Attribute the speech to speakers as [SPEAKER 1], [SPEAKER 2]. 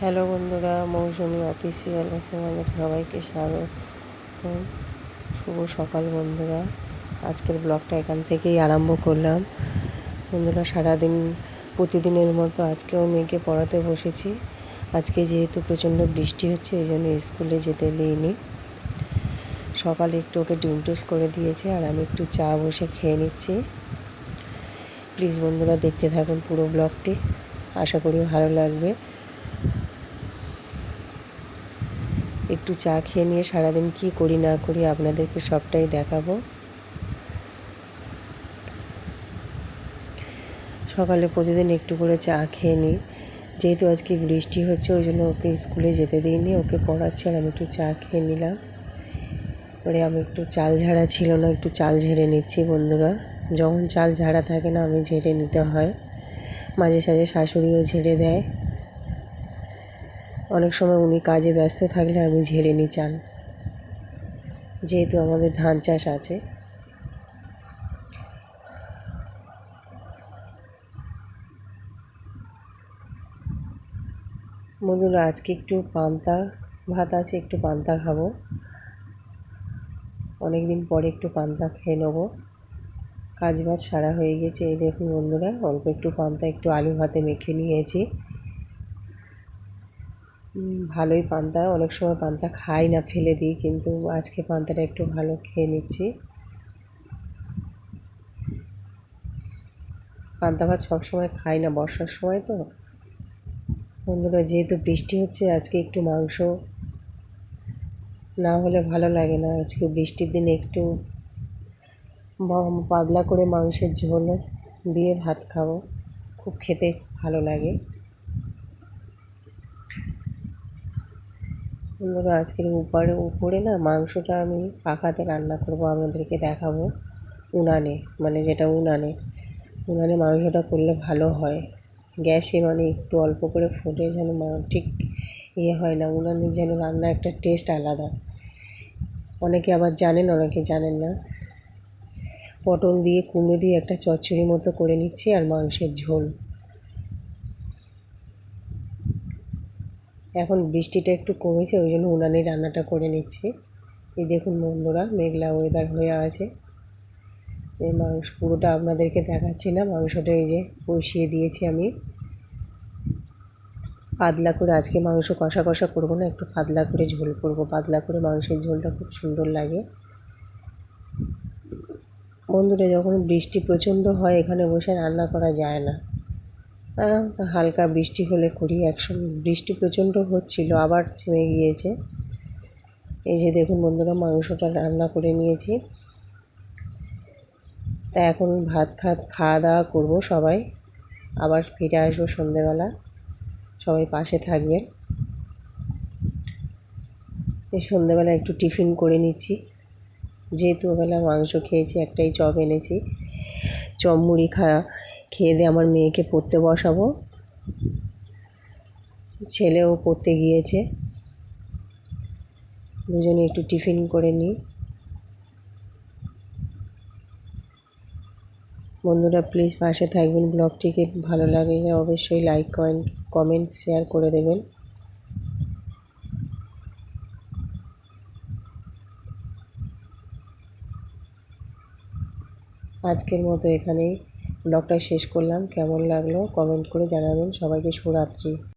[SPEAKER 1] Hello বন্ধুরা, মৌসুমি অফিসিয়ালে তোমাদের সবাইকে স্বাগত। শুভ সকাল বন্ধুরা। আজকের ব্লগটা এখান থেকেই আরম্ভ করলাম। বন্ধুরা, সারাদিন, প্রতিদিনের মতো আজকেও মেয়েকে পড়াতে বসেছি। আজকে যেহেতু প্রচণ্ড বৃষ্টি হচ্ছে, এই জন্য স্কুলে যেতে দিইনি। সকালে একটু ওকে ডিম করে দিয়েছে আর আমি একটু চা বসে খেয়ে নিচ্ছি। প্লিজ বন্ধুরা, দেখতে থাকুন পুরো ব্লগটি। আশা করি ভালো লাগবে। একটু চা খেয়ে নিয়ে সারাদিন কি করি না করি আপনাদেরকে সবটাই দেখাবো। সকালে প্রতিদিন একটু করে চা খেয়ে নিই। যেহেতু আজকে বৃষ্টি হচ্ছে, ওই জন্য ওকে স্কুলে যেতে দিইনি, ওকে পড়াচ্ছি আর আমি একটু চা খেয়ে নিলাম। পরে আমি একটু চাল ঝাড়া ছিল না, একটু চাল ঝেড়ে নিচ্ছি বন্ধুরা। যখন চাল ঝাড়া থাকে না, আমি ঝেড়ে নিতে হয়। মাঝে সাঝে শাশুড়িও ঝেড়ে দেয়। অনেক সময় উনি কাজে ব্যস্ত থাকলে আমি ঝেড়ে নিই চাল। যেহেতু আমাদের ধান চাষ আছে। বন্ধুরা, আজকে একটু পান্তা ভাত আছে, একটু পান্তা খাব। অনেক দিন পরে একটু পান্তা খেয়ে নেব। কাজ বাজ সারা হয়ে গেছে। এই দেখুন বন্ধুরা, অল্প একটু পান্তা, একটু আলু ভাতে মেখে নিয়েছি। ভালোই পান্তা। অনেক সময় পান্তা খাই না, ফেলে দিই, কিন্তু আজকে পান্তাটা একটু ভালো খেয়ে নিচ্ছি। পান্তা ভাত সবসময় খাই না, বর্ষার সময় তো। বন্ধুরা, যেহেতু বৃষ্টি হচ্ছে, আজকে একটু মাংস। না হলে ভালো লাগে না, আজকে বৃষ্টির দিনে একটু পাতলা করে মাংসের ঝোল দিয়ে ভাত খাব। খুব খেতে ভালো লাগে। বন্ধুরা আজকের উপরে উপরে না মাংসটা আমি পাখাতে রান্না করব, আপনাদেরকে দেখাবো উনানে মানে যেটা উনানে। উনানে মাংসটা করলে ভালো হয়। গ্যাসে মানে একটু অল্প করে ফুটে যেন ঠিক ইয়ে হয় না, উনানে যেন রান্না একটা টেস্ট আলাদা। অনেকে আবার জানেন, অনেকে জানেন না। পটল দিয়ে কুমড়ো দিয়ে একটা চচ্চড়ি মতো করে নিচ্ছি আর মাংসের ঝোল। এখন বৃষ্টিটা একটু কমেছে, ওই জন্য উনানে রান্নাটা করে নিচ্ছি। এই দেখুন বন্ধুরা, মেঘলা ওয়েদার হয়ে আছে। এই মাংস পুরোটা আপনাদেরকে দেখাচ্ছি না, মাংসটা এই যে বসিয়ে দিয়েছি আমি। পাতলা করে, আজকে মাংস কষা কষা করব না, একটু পাতলা করে ঝোল করব। পাতলা করে মাংসের ঝোলটা খুব সুন্দর লাগে। বন্ধুরা, যখন বৃষ্টি প্রচণ্ড হয়, এখানে বসে রান্না করা যায় না। হালকা বৃষ্টি হলে করি একসঙ্গে, বৃষ্টি প্রচণ্ড হচ্ছিল, আবার থেমে গিয়েছে। এই যে দেখুন বন্ধুরা, মাংসটা রান্না করে নিয়েছি। তা এখন ভাত খাত, খাওয়া দাওয়া করব সবাই। আবার ফিরে আসব সন্ধেবেলা। সবাই পাশে থাকবেন। এই সন্ধেবেলা একটু টিফিন করে নিচ্ছি। যেহেতু ওবেলা মাংস খেয়েছি, একটাই চপ এনেছি। চপ মুড়ি খাওয়া। খেয়ে দিয়ে আমার মেয়েকে পড়তে বসাবো। ছেলেও পড়তে গিয়েছে। দুজনে একটু টিফিন করে নিই। বন্ধুরা প্লিজ পাশে থাকবেন। ব্লগটিকে ভালো লাগলে অবশ্যই লাইক কমেন্ট কমেন্ট শেয়ার করে দেবেন। আজকের মতো এখানেই। ব্লগটা শেষ করলাম। কেমন লাগল? কমেন্ট করে জানাবেন। সবাইকে শুভরাত্রি।